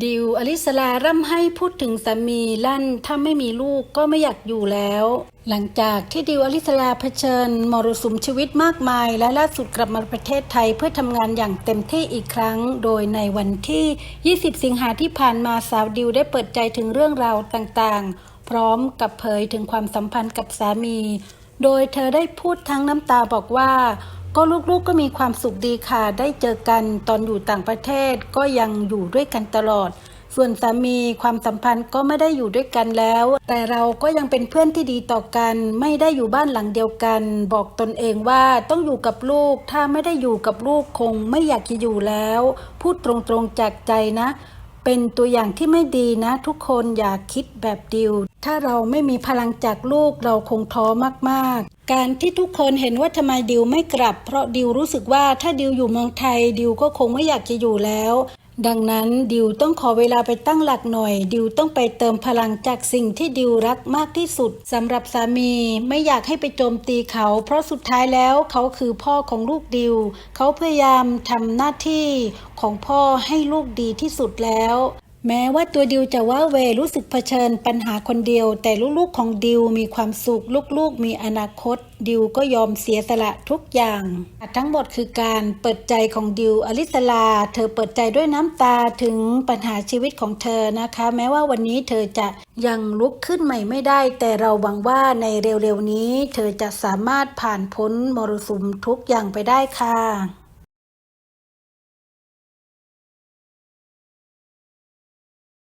ดิวอลิสลาร่ำให้พูดถึงสามีลั่นถ้าไม่มีลูกก็ไม่อยากอยู่แล้ว หลังจากที่ดิวอลิสลาเผชิญมรสุมชีวิตมากมาย และล่าสุดกลับมาประเทศไทยเพื่อทำงานอย่างเต็มที่อีกครั้ง โดยในวันที่ 20 สิงหาที่ผ่านมาสาวดิวได้เปิดใจถึงเรื่องราวต่างๆ พร้อมกับเผยถึงความสัมพันธ์กับสามี โดยเธอได้พูดทั้งน้ำตาบอกว่า ก็ลูกๆก็มีความสุขดีค่ะ ได้เจอกันตอนอยู่ต่างประเทศก็ยังอยู่ด้วยกันตลอด ส่วนสามีความสัมพันธ์ก็ไม่ได้อยู่ด้วยกันแล้ว แต่เราก็ยังเป็นเพื่อนที่ดีต่อกัน ไม่ได้อยู่บ้านหลังเดียวกัน บอกตนเองว่าต้องอยู่กับลูก ถ้าไม่ได้อยู่กับลูกคงไม่อยากจะอยู่แล้ว พูดตรงๆจากใจนะเป็นตัวอย่างที่ไม่ดีนะทุกคนอย่าคิดแบบดิว ถ้าเราไม่มีพลังจากลูกเราคงท้อมากๆ การที่ทุกคนเห็นว่าทำไมดิวไม่กลับ เพราะดิวรู้สึกว่าถ้าดิวอยู่เมืองไทยดิวก็คงไม่อยากจะอยู่แล้ว ดังนั้นดิวต้องขอเวลาไปตั้งหลักหน่อย ดิวต้องไปเติมพลังจากสิ่งที่ดิวรักมากที่สุดสำหรับสามีไม่อยากให้ไปโจมตีเขา เพราะสุดท้ายแล้วเขาคือพ่อของลูกดิว เขาพยายามทำหน้าที่ของพ่อให้ลูกดีที่สุดแล้ว แม้ว่าตัวดิวจะว่าเวรู้สึกเผชิญปัญหาคนเดียว แต่ลูกๆของดิวมีความสุขลูกๆ มีอนาคต ดิวก็ยอมเสียสละทุกอย่าง ทั้งหมดคือการเปิดใจของดิวอลิสลา เธอเปิดใจด้วยน้ำตาถึงปัญหาชีวิตของเธอนะคะ แม้ว่าวันนี้เธอจะยังลุกขึ้นใหม่ไม่ได้ แต่เราหวังว่าในเร็วๆนี้ เธอจะสามารถผ่านพ้นมรสุมทุกอย่างไปได้ค่ะ